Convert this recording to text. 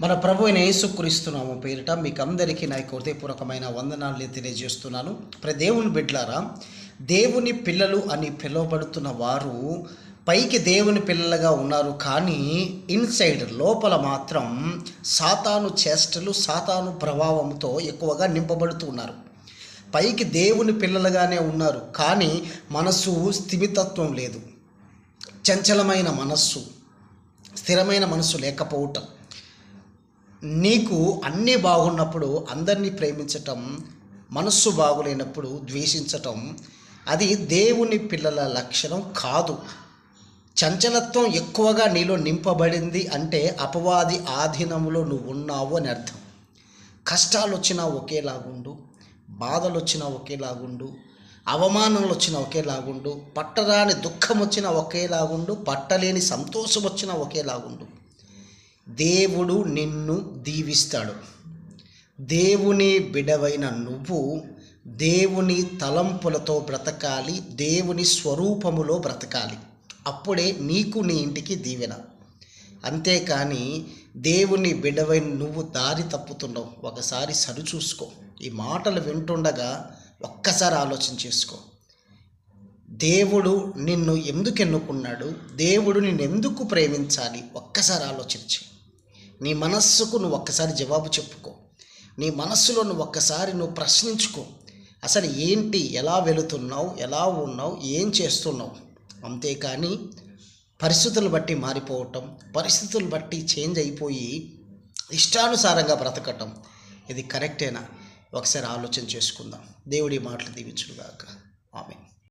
మన ప్రభు అయిన యేసుక్రీస్తున్నాము పేరిట మీకు అందరికీ నా యొక్క హృదయపూర్వకమైన వందనాలు తెలియజేస్తున్నాను. ప్రతి దేవుని బిడ్లారా దేవుని పిల్లలు అని పిలువబడుతున్న వారు పైకి దేవుని పిల్లలుగా ఉన్నారు కానీ ఇన్సైడ్ లోపల మాత్రం సాతాను చేష్టలు సాతాను ప్రభావంతో ఎక్కువగా నింపబడుతూ ఉన్నారు. పైకి దేవుని పిల్లలుగానే ఉన్నారు కానీ మనస్సు స్థిమితత్వం లేదు. చంచలమైన మనస్సు స్థిరమైన మనస్సు లేకపోవటం. నీకు అన్నీ బాగున్నప్పుడు అందరినీ ప్రేమించటం మనస్సు బాగులేనప్పుడు ద్వేషించటం అది దేవుని పిల్లల లక్షణం కాదు. చంచలత్వం ఎక్కువగా నీలో నింపబడింది అంటే అపవాది ఆధీనంలో నువ్వు ఉన్నావు అని అర్థం. కష్టాలు వచ్చినా ఒకేలాగుండు బాధలు వచ్చినా ఒకేలాగుండు అవమానాలు వచ్చినా ఒకేలాగుండు పట్టరాని దుఃఖం వచ్చినా ఒకేలాగుండు పట్టలేని సంతోషం వచ్చినా ఒకేలాగుండు. దేవుడు నిన్ను దీవిస్తాడు. దేవుని బిడవైన నువ్వు దేవుని తలంపులతో బ్రతకాలి దేవుని స్వరూపములో బ్రతకాలి. అప్పుడే నీకు నీ ఇంటికి దీవెన. అంతేకాని దేవుని బిడవైన నువ్వు దారి తప్పుతున్నావు. ఒకసారి సరిచూసుకో ఈ మాటలు వింటుండగా ఒక్కసారి ఆలోచన చేసుకో. దేవుడు నిన్ను ఎందుకు ఎన్నుకున్నాడు? దేవుడు నిన్ను ఎందుకు ప్రేమించాలి? ఒక్కసారి ఆలోచించి. నీ మనస్సుకు నువ్వు ఒక్కసారి జవాబు చెప్పుకో. నీ మనస్సులో నువ్వు ఒక్కసారి నువ్వు ప్రశ్నించుకో. అసలు ఏంటి ఎలా వెళుతున్నావు ఎలా ఉన్నావు ఏం చేస్తున్నావు? అంతేకాని పరిస్థితులు బట్టి మారిపోవటం పరిస్థితులు బట్టి చేంజ్ అయిపోయి ఇష్టానుసారంగా బ్రతకటం ఇది కరెక్టేనా? ఒకసారి ఆలోచన చేసుకుందాం. దేవుడి మాటలు దీవించుడుగాక. ఆమె